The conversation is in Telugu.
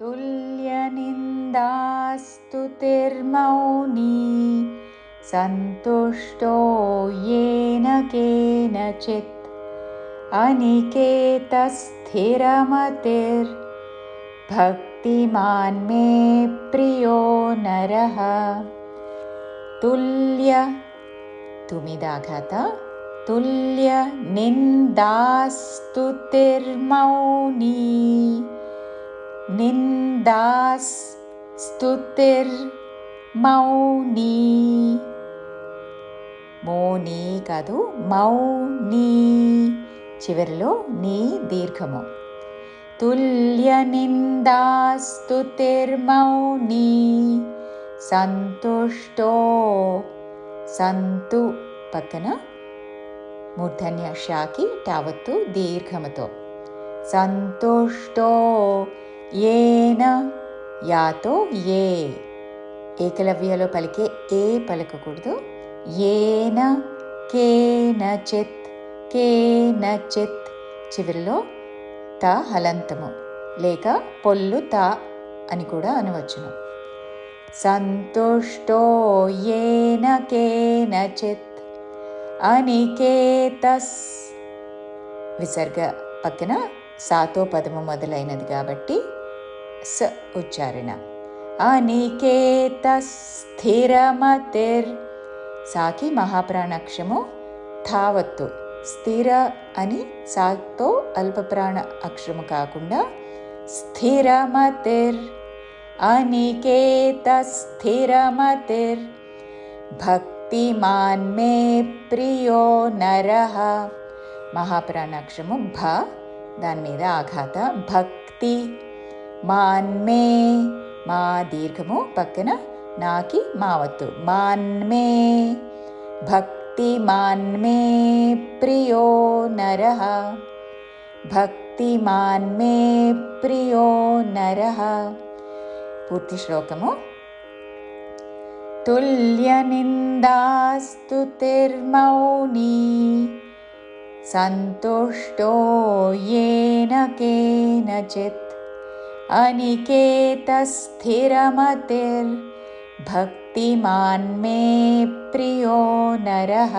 तुल्यनिन्दास्तुतिर्मौनी सन्तुष्टो येन केनचित् अनिकेतस्थिरमतिर्भक्तिमान् मे प्रियो नरः। तुल्य तुमिदाघात तुल्यनिन्दास्तुतिर्मौनी నిందాస్ స్తుతిర్ మౌనీ మౌనీ కాదు మౌనీ చివరిలో నీ దీర్ఘము. తుల్య నిందాస్తుతిర్మౌనీ సంతుష్టో సంతు పక్కన మూర్ధన్య షాకి టావత్తు దీర్ఘముతో. సంతుష్టో ఏన యాతో ఏ. ఏకలవ్యలో పలికే ఏ పలకకూడదు. ఏన కేనచిత్ కేనచిత్. చివరిలో త హలంతము లేక పొల్లు త అని కూడా అనవచ్చును. సంతుష్టో ఏన కేనచిత్ అనికేతస్. విసర్గ పక్కన సాతో పదము మొదలైనది కాబట్టి స ఉచ్చారణ అనికేత స్థిరమతిర్. సాకి మహాప్రాణాక్షము థావత్తు స్థిర అని సాతో అల్పప్రాణ అక్షరము కాకుండా స్థిరమతిర్. అనికేత స్థిరమతిర్. భక్తిమాన్ మే ప్రియో నర. మహాప్రాణాక్షము భ దాని మీద ఆఘాత భక్తి. మాన్మే మా దీర్ఘము పక్కన నాకి మావత్తు మాన్మే భక్తి మాన్మే ప్రియో నర భక్తి మాన్మే ప్రియో నర పూర్తి శ్లోకము తుల్యనిందాస్తుతిర్మౌనీ सन्तुष्टो येन केनचित् अनिकेतस्थिरमतिर्भक्तिमान् मे प्रियो नरः